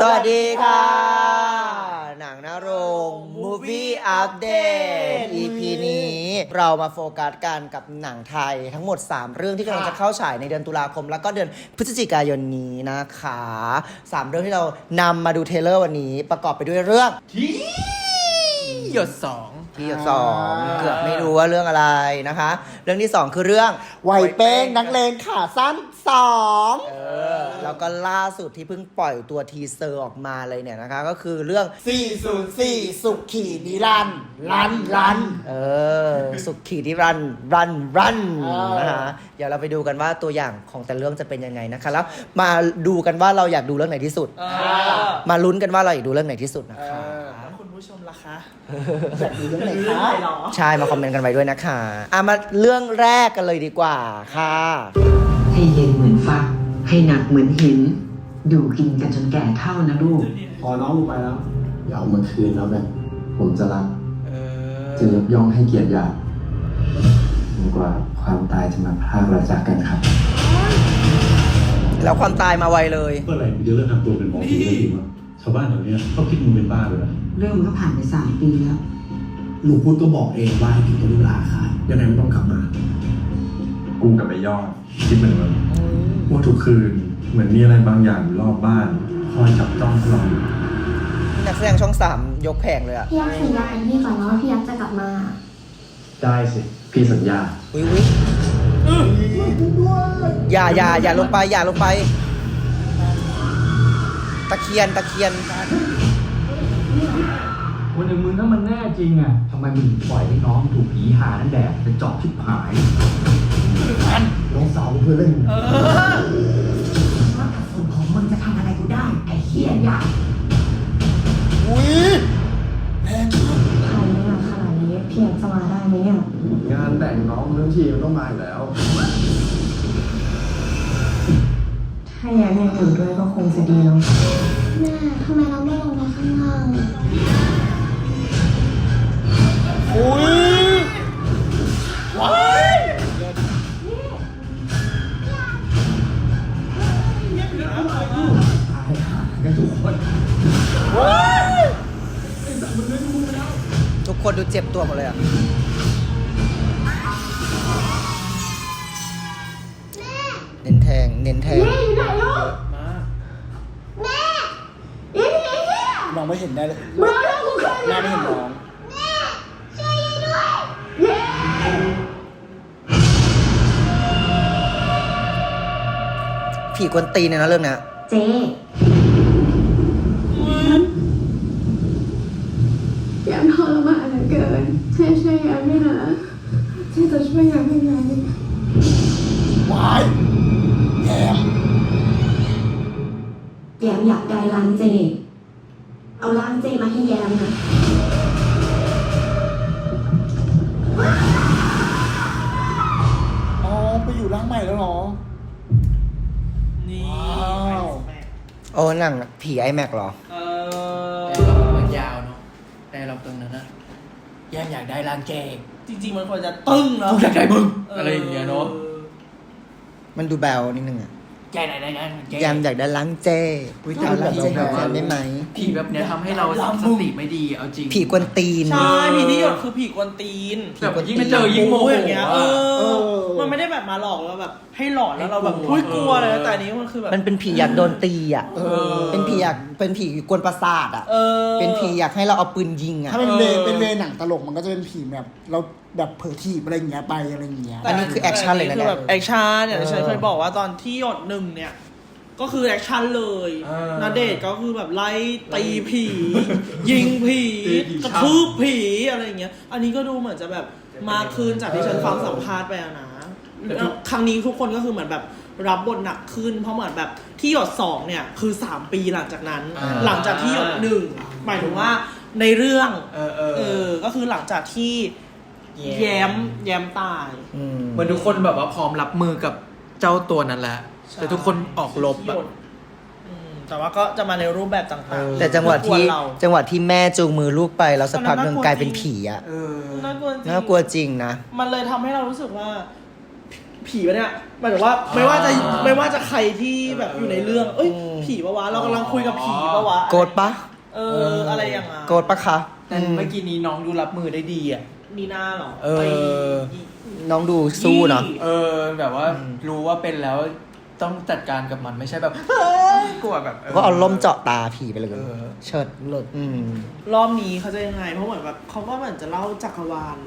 สวัสดีค่ะ หนังหน้าโรง Movie Update EP นี้เรามาโฟกัสกันกับหนังไทยทั้งหมด 3 เรื่องที่กำลังจะเข้าฉายในเดือนตุลาคม แล้วก็เดือนพฤศจิกายนนี้นะคะ 3 เรื่องที่เรานำมาดูเทรลเลอร์วันนี้ประกอบไปด้วยเรื่องที่หยดสอง ที่สองเกือบไม่รู้ว่าเรื่องอะไรนะคะ เรื่องที่2คือเรื่องไวเป้งนักเลงขาสั้นสองเออแล้วก็ล่าสุดที่เพิ่งปล่อยตัวทีเซอร์ออกมาเลยเนี่ยนะคะ ก็คือเรื่อง 404 สุขีนิรันดร์รันรัน เออ สุขีที่รันรันรันเออ นะคะเดี๋ยวเราไปดูกันว่าตัวอย่างของแต่ละเรื่องจะเป็นยังไงนะคะแล้วมาดูกันว่าเราอยากดูเรื่องไหนที่สุด เออ มาลุ้นกันว่าเราอยากดูเรื่องไหนที่สุดนะเอคะอคุณผู้ชมล่ะ คะอยากดูเรื่องไหนเรื่องคะไหนหรอใช่มาคอมเมนต์กันไว้ด้วยนะคะอะมาเรื่องแรกกันเลยดีกว่าค่ะ ให้เย็นเหมือนฟัก ให้หนักเหมือนหิน อยู่กินกันจนแก่เท่านะลูก พอน้องลงไปแล้ว อย่าเอามาคืนแล้วกันผมจะรักเอจะยกย่องให้เกียรติญาติจนกว่าความตายจะมาพรากเราจากกันครับ แล้วความตายมาไวเลย เมื่อไหร่มึงจะเลิกทำตัวเป็นหมอผีสักทีวะชาวบ้านแถวเนี้ยเขาคิดมึงเป็นบ้าไปแล้วเรื่องมันก็ผ่านไปสามปีแล้วลูกพูดก็บอกเองว่าให้ผิดตัวลูกหลาค่ะ ยังไงมันต้องกลับมา กูกับไอ้ยอดคิดเหมือนกันว่าทุกคืนเหมือนมีอะไรบางอย่างอยู่รอบบ้านคอยจับจ้องพวกเราอยู่นักแสดงช่องสามยกแผงเลยอะพี่ยักษ์สัญญากับพี่ก่อนนะว่าพี่ยักษ์จะกลับมา ได้สิ พี่สัญญาวิวิอย่าอย่าอย่าลงไปอย่าลงไป ตะเคียนตะเคียนวันหนึ่งมึงถ้ามันแน่จริงอะทำไมมึงปล่อยให้น้องถูกผีหานั่นแดดเป็นจอบชิบหายน้องสาวเพื่อนเล่นว่าส่วนของมึงจะทำอะไรกูได้ ไอ้เฮียยักษ์อุ้ยแรงใครเนี่ยขนาดนี้พี่ยักษ์จะมาได้ไหมเนี่ยงานแต่งน้องทั้งทีมันต้องมาอยู่แล้ว ถ้ายักษ์ยังอยู่ด้วยก็คงจะดีเนาะแม่ทำไมเราไม่ลงไปข้างล่างอุ้ยว้ายกันทุกคนทุกคนดูเจ็บตัวหมดเลยอะ ผีกวนตีนเนี่ยนะเรื่องเนี้ยเจ๊ยังทรมานเหลือเกินช่วยช่วยยังไม่นะช่วยจะช่วยยังยังไงว้ายแถมแยมอยากได้ร้านเจ เอาร้านเจมาให้แยมนะอ๋อไปอยู่ร่างใหม่แล้วเหรอ นี่ ว้าว โอ้หนังผีไอแม็กหรอ เออมันยาวเนาะแต่เราตึงนะนะแยมอยากได้ร้านเจจริง ๆ มันควรจะตึ้งเนาะกูอยากได้มึงอะไรอย่างเงี้ยเนาะมันดูแบวนิดนึงอะ แกไหนได้ไงเจยามอยากได้ล้างเจอุ้ยแต่ล้างเจหาแฟนได้ไหม ผีแบบเนี้ยทำให้เราสติไม่ดีเอาจริงผีกวนตีน ใช่ผีที่หยดคือผีกวนตีนแบบยิ่งเจอยิ่งโมโหอย่างเงี้ยเอเอออมันไม่ได้แบบมาหลอกเราแบบ ให้หลอนแล้วเราแบบให้กลัวอุ้ยกลัวเลยนะแต่อันนี้มันคือแบบมันเป็นผีอยากโดนตีอะเออเป็นผีอยากเป็นผีกวนประสาทอะเออเป็นผีอยากให้เราเอาปืนยิงอะถ้าเป็นเวเออเป็นเวหนังตลกมันก็จะเป็นผีแบบเราแบบเผลอทีบอะไรอย่างเงี้ยไปอะไรอย่างเงี้ยอันนี้คือแอคชั่นเลยนะคืเนี่ยแบบแอคชั่นอย่างที่ฉันเออเคยบอกว่าตอนที่หยดหนึ่งเนี่ย ก็คือแอคชั่นเลยเออนาเดชน์ก็คือแบบไล่ตีผี ยิงผีตีผีกระทืบผีอะไรอย่างเงี้ย อันนี้ก็ดูเหมือนจะแบบมาคืนจากที่ฉันฟังสัมภาษณ์ไปอะนะแล้วครั้งนี้ทุกคนก็คือเหมือนแบบรับบทหนักขึ้น เพราะเหมือนแบบที่หยดสองเนี่ยคือสามปีหลังจากนั้น อ่า หลังจากที่หยดหนึ่งหมายถึงว่าในเรื่องเออเออเออก็คือหลังจากที่แย้แย้มมแย้มตายอืมเหมือนทุกคนแบบว่าพร้อมรับมือกับเจ้าตัวนั้นแหละ แต่ทุกคนออกลบแบบ อืมแต่ว่าก็จะมาในรูปแบบต่างๆแต่จังหวะที่กวนเรา จังหวะที่แม่จูงมือลูกไปแล้วสักพักหนึ่งอันนั้นน่ากลัวกลายเป็นจริงผีอะเออ น่ากลัวจริงน่ากลัวจริงนะ มันเลยทำให้เรารู้สึกว่าผีวะเนี่ยหมายถึงว่าไม่ว่าจะอ่าไม่ว่าจะใครที่แบบอยู่ในเรื่อง เอ้ย อืมผผีปะวะ เรากำลังคุยกับผีปะวะโกรธปะเออ อะไรอย่างนั้นโกรธปะคะแต่เมื่อกี้นี้น้องดูรับมือได้ดีอะนีน่าเหรอเออไปน้องดูสู้เนาะ เออแบบว่ารู้ว่าเป็นแล้ว ต้องจัดการกับมันไม่ใช่แบบกลัวแบบก็เอาล่มเจาะตาผีไปเลยเออเชิดเลิศอืม รอบนี้เขาจะยังไง เพราะเหมือนแบบเขาก็เหมือนจะเล่าจักรวาล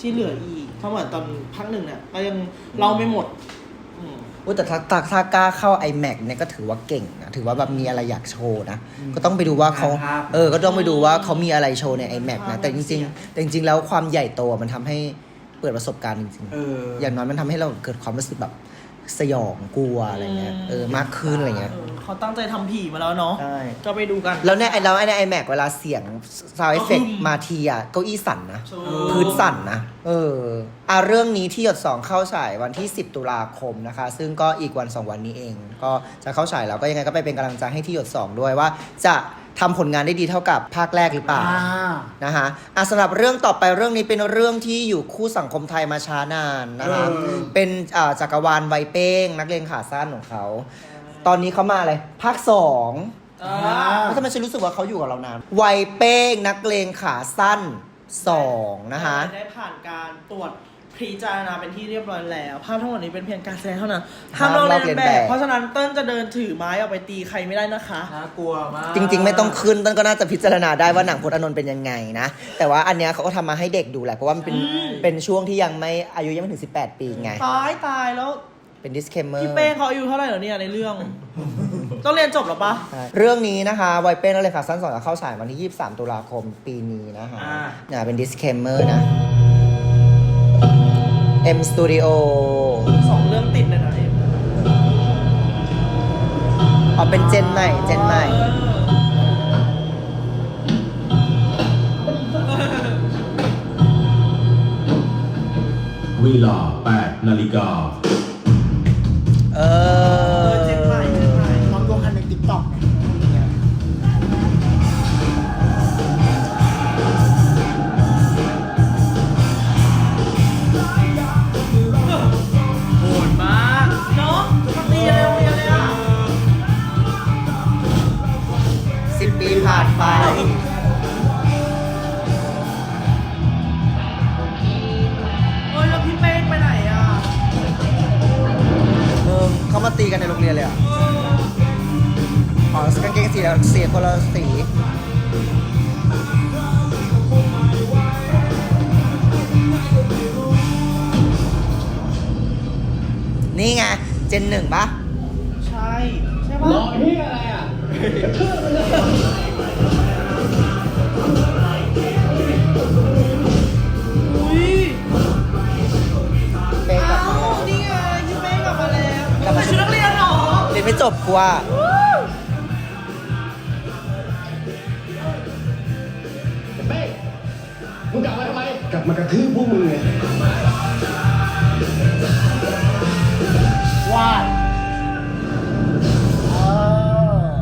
ที่เหลืออีก เพราะเหมือนตอนภาคหนึ่งเนี่ยก็ยังเล่าไม่หมด อืม อุ้ยแต่ถ้าถ้าถ้ากล้าเข้า iMac เนี่ยก็ถือว่าเก่งนะ ถือว่าแบบมีอะไรอยากโชว์นะ ก็ต้องไปดูว่าเขาภาพ เออ ก็ต้องไปดูว่าเขามีอะไรโชว์ใน iMac นะ แต่จริงๆแต่จริงๆแล้วความใหญ่โตมันทำให้เปิดประสบการณ์จริงเออๆอย่างน้อยมันทำให้เราเกิดความรู้สึกแบบ สยองกลัวอะไรเงี้ยเออมากขึ้นอะไรเงี้ยเออเขาตั้งใจทำผีมาแล้วเนาะใช่ก็ไปดูกันแล้วเนี่ยไอ้แล้วไอ้ใน iMac เวลาเสียง sound effect ก็คือมาทีอะเก้าอี้สั่นนะ ถูกพื้นสั่นนะ เอออะเรื่องนี้ที่หยดสองเข้าฉายวันที่ 10 ตุลาคมนะคะ ซึ่งก็อีกวัน 2 วันนี้เอง ก็จะเข้าฉายแล้วก็ยังไงก็ไปเป็นกำลังใจให้ที่หยดสองด้วยว่า จะ ทำผลงานได้ดีเท่ากับภาคแรกหรือเปล่า อ่า นะคะอะสำหรับเรื่องต่อไปเรื่องนี้เป็นเรื่องที่อยู่คู่สังคมไทยมาช้านานนะคะเออ เป็นอ่าจักรวาลไวยเป้ง นักเรียนขาสั้นของเขา ตอนนี้เขามาเลยภาคสองอ่าแล้วทำไมฉันรู้สึกว่าเขาอยู่กับเรานานวัยเป้งนักเลงขาสั้นสองนะคะ ได้ผ่านการตรวจ พิจารณาเป็นที่เรียบร้อยแล้ว ภาพทั้งหมดนี้เป็นเพียงการแสดงเท่านั้นห้ามลอกเลียนแบบ เพราะฉะนั้นเต้นจะเดินถือไม้ออกไปตีใครไม่ได้นะคะ น่ากลัวมากจริง ๆ ไม่ต้องขึ้นต้นก็น่าจะพิจารณาได้ว่าหนังพจน์อานนท์เป็นยังไงนะ แต่ว่าอันเนี้ยเขาก็ทำมาให้เด็กดูแหละ เพราะว่ามันเป็นเป็นช่วงที่ยังไม่อายุยังไม่ถึง 18 ปีไง ตายตายแล้ว เป็น disclaimer พี่เป้งเขาอายุเท่าไหร่เหรอเนี่ยในเรื่อง ต้องเรียนจบหรอปะ ใช่เรื่องนี้นะคะวัยเป้งนักเลงขาสั้นสองจะเข้าฉายวันที่ 23 ตุลาคมปีนี้นะคะอ่า เนี่ยเป็น disclaimer นะ M Studio สองเรื่องติดเลยนะเอ็มอ๋อเป็นเจนใหม่ เจนใหม่ เวลา8นาฬิกา เอเอ ผ่านไปเอ้ยแล้วพี่เป้งไปไหนอะเออเขามาตีกันในโรงเรียนเลยอะอ๋อกางเกงสีแล้วสีคนละสีนี่ไง เจนหนึ่งปะ ใช่ ใช่ปะ รอที่อะไรอะ เรียนไม่จบกูว่ากลับมากระทืบพวกมึงไงว่าเออ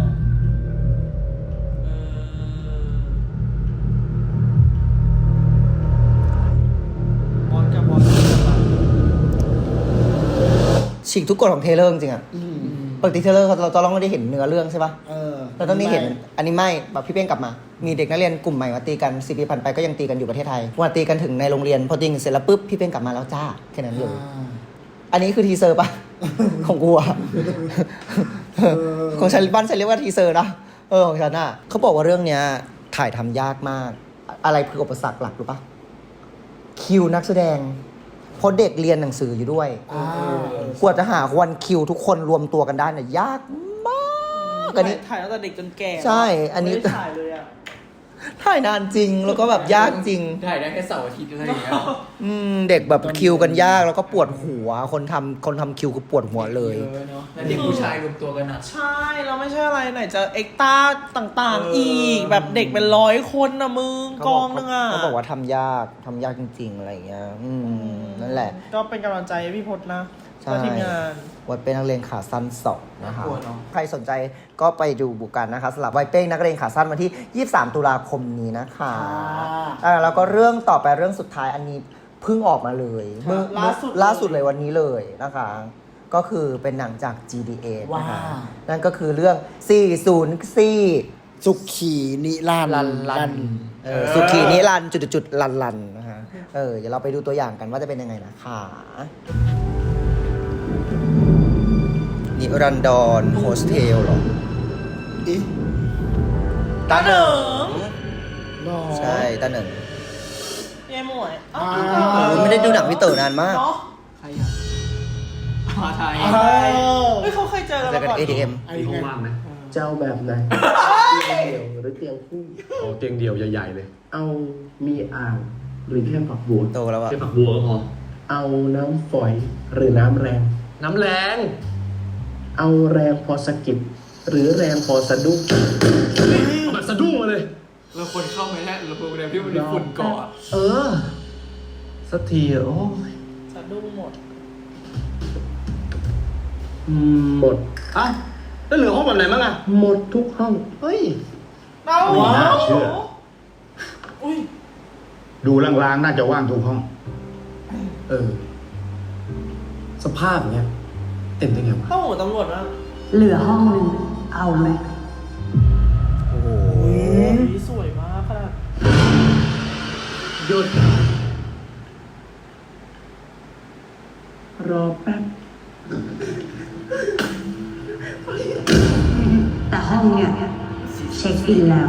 บอลกับบอลกับฉีกทุกกฎของเทเลอร์จริงๆอะ ปกติเทเลอร์เราจะต้องได้เห็นเนื้อเรื่องใช่ปะเออเราต้องได้เห็นอันนี้ไม่แบบพี่เป้งกลับมา มีเด็กนักเรียนกลุ่มใหม่มาตีกันสิบปีผ่านไปก็ยังตีกันอยู่ประเทศไทยวันตีกันถึงในโรงเรียนพอตีกันเสร็จแล้วปุ๊บพี่เป้งกลับมาแล้วจ้าแค่นั้นเลยอ่าอันนี้คือทีเซอร์ปะของกูอะของฉันบ้านฉันเรียกว่าทีเซอร์นะเออของฉันอะเขาบอกว่าเรื่องเนี้ยถ่ายทำยากมาก อะไรคืออุปสรรคหลักรู้ปะคิวนักแสดง เพราะเด็กเรียนหนังสืออยู่ด้วยอ่ากว่าจะหาวันคิวทุกคนรวมตัวกันได้เนี่ยยากมากอันนี้ ถ่ายตั้งแต่เด็กจนแก่ใช่อันนี้ ไม่ได้ถ่ายเลยอะ ถ่ายนานจริงแล้วก็แบบยากจริง ถ่ายได้แค่เสาร์อาทิตย์อะไรอย่างเงี้ยอืมเด็กแบบคิวกันยากแล้วก็ปวดหัว คนทำคนทำคิวคือปวดหัวเลย เยอะเนาะแล้วเด็กผู้ชายรวมตัวกันอะ ใช่เราไม่ใช่อะไรไหนจะเอ็กตาต่างเออๆอีกแบบเด็กเป็นร้อยคนนะมึงกองนึงอะเขาบอกว่าทำยากทำยากจริง ๆ อะไรอย่างเงี้ย อืมนั่นแหละ ก็เป็นกำลังใจให้พี่พจน์นะ ใช่และทีมงาน วัดเป็นนักเรียนขาสั้นสองนะคะน่ากลัวเนอะ ใครสนใจก็ไปดูบุกันนะคะสำหรับไวเป้งนักเรียนขาสั้นวันที่ 23 ตุลาคมนี้นะคะค่ะอ่าแล้วก็เรื่องต่อไปเรื่องสุดท้ายอันนี้เพิ่งออกมาเลยเมื่อล่าสุดล่าสุดเลยวันนี้เลยนะคะ ก็คือเป็นหนังจาก GDA นะคะว้าว นั่นก็คือเรื่อง 404 สุขีนิรันดร์ลันลันเออสุขีนิรันดร์จุดจุดๆๆลันลันนะฮะเออเดี๋ยวเราไปดูตัวอย่างกันว่าจะเป็นยังไงนะคะ นิรันดรโฮสเทลเหรอเอ๊ะตาเหนิงหรอใช่ตาเหนิงยายหมวยอ้าอ่าวโอ้ยไม่ได้ดูหนังพี่เต๋อนานมาก เนาะใครอะมาไทยอ้าวเฮ้ยเขาเคยเจอกันเจอมากันก่อน ATM ไอ้มีห้องไงว่างไหมเจ้าแบบไหนเตียงเดี่ยวหรือเตียงคู่ เอาเตียงเดียวใหญ่ๆเลยเอามีอ่างหรือแค่ฝักบัวโตแล้วอะ แค่ฝักบัวก็พอเอาน้ำฝอยหรือน้ำแรง น้ำแรง เอาแรงพอสะกิดหรือแรงพอสะดุ้งเอาแบบสะดุ้งมาเลย เราควรเข้าไหมฮะเราควรเรียนที่มันมีฝุ่นเกาะเออสักทีโอ้ยสะดุ้งหมด หมดอะแล้วเหลือห้องแบบไหนบ้างอะ หมดทุกห้อง เฮ้ยเราว้าวเชื่ออุ้ยดูลางๆ น่าจะว่างทุกห้อง เออ สภาพเนี้ย เต็มได้ไงวะ เข้าหูตำรวจมากเหลือห้องหนึ่งเอาไหมโอ้โหอุ๊ยสวยมากขนาดหยุด รอแป๊บ แต่ห้องเนี่ย เช็คอินแล้ว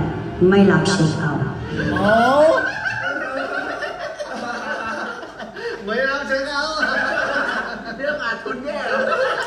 ไม่รับเช็คเอาท์อ๋อ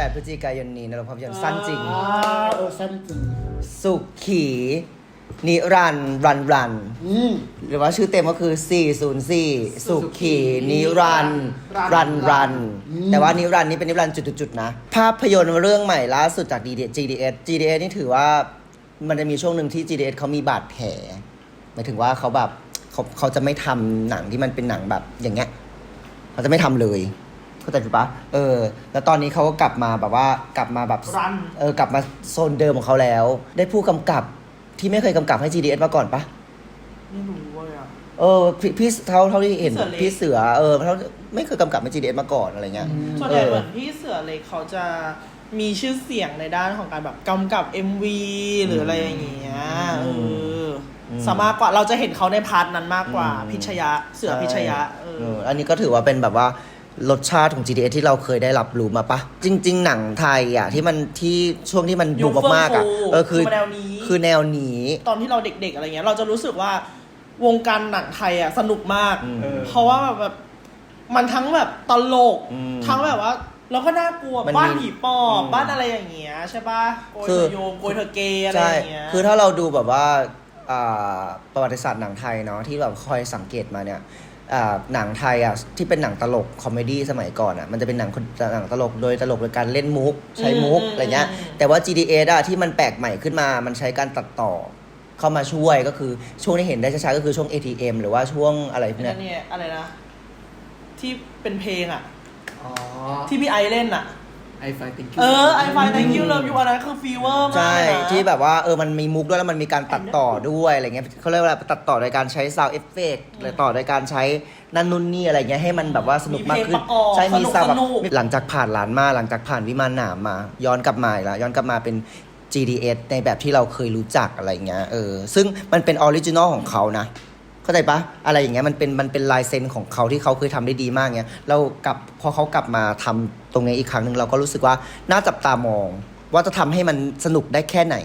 28 พฤศจิกายนนี้นะเราภาพยนตร์สั้นจริง อ่าเออสั้นจริงสุขี นิรันดร์รันรัน อืม หรือว่าชื่อเต็มก็คือ 404 สุขีนิรันดร์รันรันแต่ว่านิรันดร์นี่เป็นนิรันดร์จุดๆๆนะ ภาพยนตร์เรื่องใหม่ล่าสุดจาก GDS GDS นี่ถือว่ามันจะมีช่วงหนึ่งที่ GDS เขามีบาดแผลหมายถึงว่าเขาแบบเขาเขาจะไม่ทำหนังที่มันเป็นหนังแบบอย่างเงี้ยเขาจะไม่ทำเลย เข้าใจถูกปะเออ แล้วตอนนี้เขาก็กลับมาแบบว่ากลับมาแบบ รัน เออกลับมาโซนเดิมของเขาแล้ว ได้ผู้กำกับที่ไม่เคยกำกับให้ GDS มาก่อนปะไม่รู้เลยอะเออพี่พี่เท่าเท่าที่เห็นพี่พี่เสืเสืออเล็กเออเขาไม่เคยกำกับให้ GDS มาก่อนอะไรเงี้ยส่วนใหญ่เหมือนพี่เสือเล็กเขาจะมีชื่อเสียงในด้านของการแบบกำกับ MV หรืออะไรอย่างเงี้ยเอออมสามารถกว่าเราจะเห็นเขาในพาร์ทนั้นมากกว่าอืมพิชยะเสือพิชยะเอเอออ อันนี้ก็ถือว่าเป็นแบบว่า รสชาติของ GDS ที่เราเคยได้รับรู้มาปะจริง ๆ หนังไทยอะที่มันที่ช่วงที่มันยุบูคมมากๆอะเฟื่องฟูเออคือคือแนวนี้คือแนวนี้ ตอนที่เราเด็ก ๆ อะไรเงี้ย เราจะรู้สึกว่าวงการหนังไทยอะสนุกมากอืมเพราะว่าแบบแบบมันทั้งแบบตลกอืมทั้งแบบว่าแล้วก็น่ากลัวมันมีบ้านผีปอบอืมบ้านอะไรอย่างเงี้ยใช่ปะโกยคืเธออโยมโกยเธอเกย์อะไรใช่อย่างเงี้ยคือถ้าเราดูแบบว่าอ่าประวัติศาสตร์หนังไทยเนาะที่แบบคอยสังเกตมาเนี่ยอ่า หนังไทยอะที่เป็นหนังตลกคอมเมดี้สมัยก่อนอะมันจะเป็นหนังหนังตลกโดยตลกโดยการเล่นมุก ใช้มุกอืมอะไรเงี้ยอืมแต่ว่า GDS อะที่มันแปลกใหม่ขึ้นมา มันใช้การตัดต่อเข้ามาช่วยก็คือช่วงที่เห็นได้ชัดๆก็คือช่วง ATM หรือว่าช่วงอะไรพวกไอ้เนี้นั่ยนเนี่ยอะไรนะ ที่เป็นเพลงอะอ๋อที่พี่ไอเล่นอะ ไอไฟติงเออไอไฟ thank you love you อันนั้นคือฟีเวอร์มากใช่เลยนะ ที่แบบว่าเออมันมีมุกด้วยแล้วมันมีการตัดต่อด้วยอะไรเงี้ยเขาเรียกว่าตัดต่อโดยการใช้ซาวเอฟเฟกต์หรือต่อโดยการใช้นั่นนู่นนี่อะไรเงี้ยให้มันแบบว่าสนุกมากขึ้นมีเพลงประกอบใช่มีสนุกซาวแบบสนุก หลังจากผ่านหลานมาหลังจากผ่านวิมานหนามมา ย้อนกลับมาอีกแล้วย้อนกลับมาเป็น GDS ในแบบที่เราเคยรู้จักอะไรเงี้ยเออซึ่งมันเป็นออริจินอลของเขานะ เข้าใจปะอะไรอย่างเงี้ยมันเป็นมันเป็นลายเซ็นของเขาที่เขาเคยทำได้ดีมากเงี้ยเรากลับพอเขากลับมาทำตรงนี้อีกครั้งหนึ่งเราก็รู้สึกว่าน่าจับตามอง ว่าจะทำให้มันสนุกได้แค่ไหน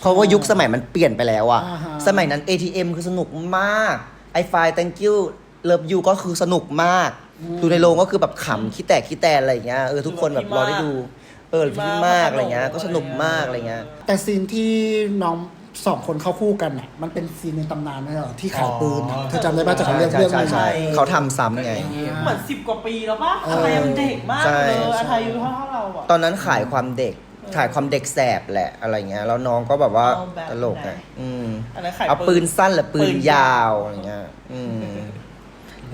เพราะว่ายุคสมัยมันเปลี่ยนไปแล้วอะอ่าฮะสมัยนั้น ATM คือสนุกมากไอไฟ thank you love you ก็คือสนุกมาก ดูในโรงก็คือแบบขำขี้แตกขี้แตนอะไรอย่างเงี้ยเออทุกคนแบบรอได้ดู เออพี่มากอะไรเงี้ยก็สนุกมากอะไรเงี้ยแต่ซีนที่น้อง สองคนเข้าคู่กันอะ มันเป็นซีนในตำนานไม่ใช่เหรอที่ขายปืนอะเธอจำได้ป่ะจากเรื่องเรื่องนึง ใช่อะใช่เขาทำซ้ำไง เหมือนสิบกว่าปีแล้วปะเออ อะไรมันเด็กมากใช่ เลยอาใช่ทายุเท่าๆเราอะ ตอนนั้นขายความเด็กถ่ายความเด็กแสบแหละอะไรเงี้ยแล้วน้องก็แบบว่าเอาแบบตลกไงไหนอืม อะไรขาย เอาปืนสั้นหรือปืปืนนยาว อะไรเงี้ยอืม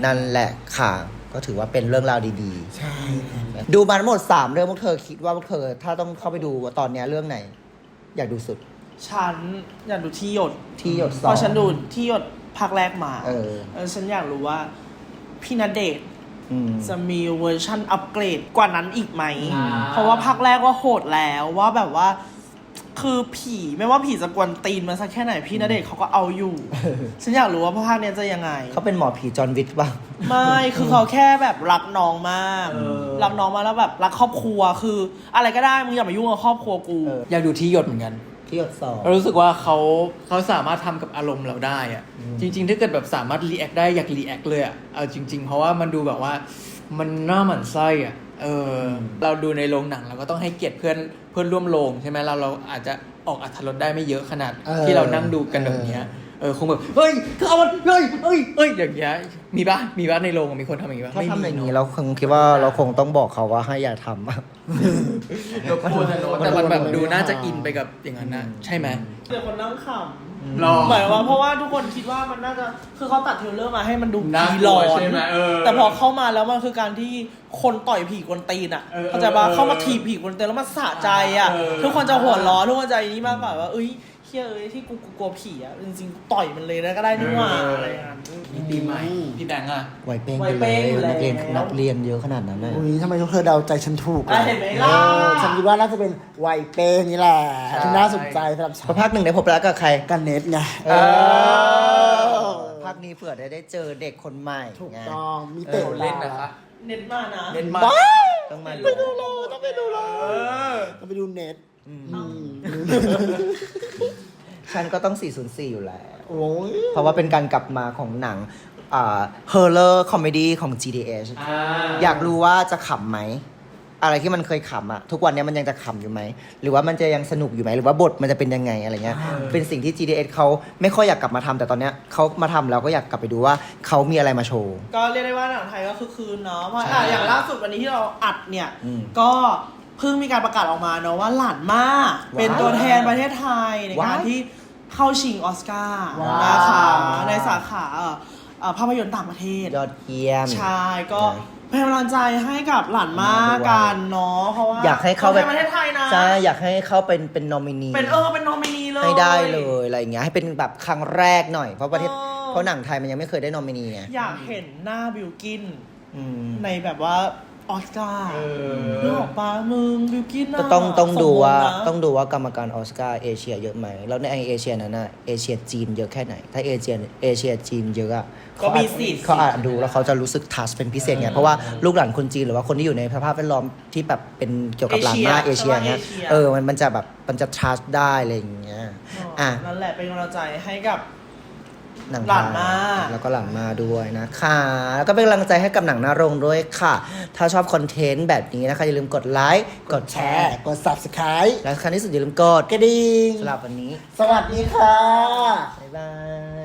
นั่นแหละค่ะ ก็ถือว่าเป็นเรื่องราวดีใช่ครับๆ ดูมาทั้งหมดสามเรื่องพวกเธอคิดว่าพวกเธอ ถ้าต้องเข้าไปดูว่าตอนเนี้ยเรื่องไหน อยากดูสุด ฉันอยากดูที่หยดที่หยดสเพองราะฉันดูที่หยดภาคแรกมาเออเออฉันอยากรู้ว่าพี่ณเดชน์อืมจะมีเวอร์ชั่นอัปเกรดกว่านั้นอีกไหม อ่า เพราะว่าภาคแรกว่าโหดแล้วว่าแบบว่า คือผีไม่ว่าผีจะกวนตีนมาสักแค่ไหนพี่ณเดชน์เขาก็เอาอยู่ ฉันอยากรู้ว่าภาคเนี้ยจะยังไง เขาเป็นหมอผีจอห์นวิทป่ะ ไม่ คือเขาแค่แบบรักน้องมากเออรักน้องมากแล้วแบบรักครอบครัว คือ อะไรก็ได้ มึงอย่ามายุ่งกับครอบครัวกู เออ อยากดูที่หยดเหมือนกัน ที่หยดสองเรารู้สึกว่าเขาเขาสามารถทำกับอารมณ์เราได้อะจริง ๆ ถ้าเกิดแบบสามารถรีแอคได้อยากรีแอคเลยอะเอาจริง ๆ เพราะว่ามันดูแบบว่ามันน่าหมั่นไส้อะเอออเราดูในโรงหนังเราก็ต้องให้เกียรติเพื่อนเพื่อนร่วมโรงใช่ไหมเราเราอาจจะออกอัธรสได้ไม่เยอะขนาดเออที่เรานั่งดูกันแบบเนี้ย เออคงแบบเฮ้ยเขามันเฮ้ยเฮ้ยเฮ้ยอย่างเงี้ยมีปะมีปะในโรงมีคนทำอย่างงี้ปะถ้าไม่ทำมีอย่างนี้เนอะเราคงคิดว่าเราคงต้องบอกเขาว่าให้อย่าทำอะเราพูดนะเนอะแต่มันแบบดูน่าจะอินไปกับอย่างนั้นนะใช่ไหม เดี๋ยวคนนั่งขรอำหมายว่าเพราะว่าทุกคนคิดว่ามันน่าจะคือเขาตัดเทรลเลอร์มาให้มันดูน่าผีกหลลัวอน ใช่ไหมเออ แต่พอเข้ามาแล้วมันคือการที่คนต่อยผีกวนตีนอะเออเข้าใจปะเออเข้ามาถีบผีกวนตีนแล้วมันสะใจอะ เออทุกคนจะหัวล้อทุกคนจะอันนี้มากกว่าว่าเอ้ย เฮียเอ้ยที่กูกูกลัวผีอะจริงๆต่อยมันเลยนะก็ได้นี่หว่าอะไรอย่างนั้นมีตีใหม่ พี่แบงค์อะไหวเป้งไหวไปเป้เลงยอยู่แล้ว นักเรียนนักเรียนเยอะขนาดนั้นเลยอุ้ยทำไมทุกเธอเดาใจฉันถูกอะเห็นไหมล่ะ เออฉันคิดว่าน่าจะเป็นไวเป้นี่แหละที่น่าสนใจสำหรับฉัเพราะภาคหนึ่งได้พบรักกับใครกันเน็ตไงเออภาคนี้เผื่อได้ได้เจอเด็กคนใหม่ถูกไง ต้องมีเอเตะอเล่นนะคะ เน็ตมานะเล่นมา ต้องมาไปดูเลยต้องไปดูเลยต้องไปดูเน็ตอืม ฉันก็ต้อง 404 อยู่แล้ว โอ้ยเพราะว่าเป็นการกลับมาของหนังอ่า horror comedy ของ GDH อยากรู้ว่าจะขำไหม อะไรที่มันเคยขำอะทุกวันเนี้ยมันยังจะขำอยู่ไหม หรือว่ามันจะยังสนุกอยู่ไหม หรือว่าบทมันจะเป็นยังไงอะไรเงี้ย เป็นสิ่งที่ GDH เขาไม่ค่อยอยากกลับมาทำแต่ตอนเนี้ยเขามาทำแล้วก็อยากกลับไปดูว่าเขามีอะไรมาโชว์ ก็เรียกได้ว่าหนังไทยก็คือคืนเนาะเพราะใช่อะอย่างล่าสุดวันนี้ที่เราอัดเนี่ยอืมก็ เพิ่งมีการประกาศออกมาเนาะว่าหลานมาว้าวเป็นตัวแทนประเทศไทยในว้าการวที่เข้าชิงออสการ์ว้าว นะคะในสาขาเอ่อเอ่อภาพยนตร์ต่างประเทศ ยอดเยี่ยม ใช่ก็นะเป็นกำลังใจให้กับหลานมากันเนาะเพราะว่าอยากให้เขาตัวแทนประเทศไทยนะใช่อยากให้เขาเป็นเป็นนอมินีเป็นเออเป็นนอมินีเลย ให้ได้เลยอะไรอย่างเงี้ยให้เป็นแบบครั้งแรกหน่อยเพราะประเทศเออ เพราะหนังไทยมันยังไม่เคยได้นอมินีไงอยากเห็นหน้าบิวกิน อืม ในแบบว่า ออสการ์นึกออกปะมึงบิวกินก็น่ะต้องต้องดูว่าสมมุตินะต้องดูว่ากรรมการออสการ์เอเชียเยอะไหม แล้วในเอเชียนั้นน่ะเอเชียจีนเยอะแค่ไหน ถ้าเอเชียเอเชียจีนเยอะอะก็เขาอามีจสิทธิ์เขาอาจดูแล้วเขาจะรู้สึกทัชเป็นพิเศษไงเพราะว่าลูกหลานคนจีนหรือว่าคนที่อยู่ในสภาพแวดล้อมที่แบบเป็นเกี่ยวกับหลานหน้าเอเชียเงี้ยเออมันมันจะแบบมันจะทัชได้อะไรอย่างเงี้ยอะนั่นแหละเป็นกำลังใจให้กับ หนังหลานมา แล้วก็หลานมาด้วยนะคะแล้วก็เป็นกำลังใจให้กับหนังหน้าโรงด้วยค่ะ ถ้าชอบคอนเทนต์แบบนี้นะคะ อย่าลืมกดไลค์กดแชแชร์ร์กด subscribe และคันที่สุดอย่าลืมกดกระดิ่งสำหรับวันนี้ สวัสดีค่ะ บ๊ายบาย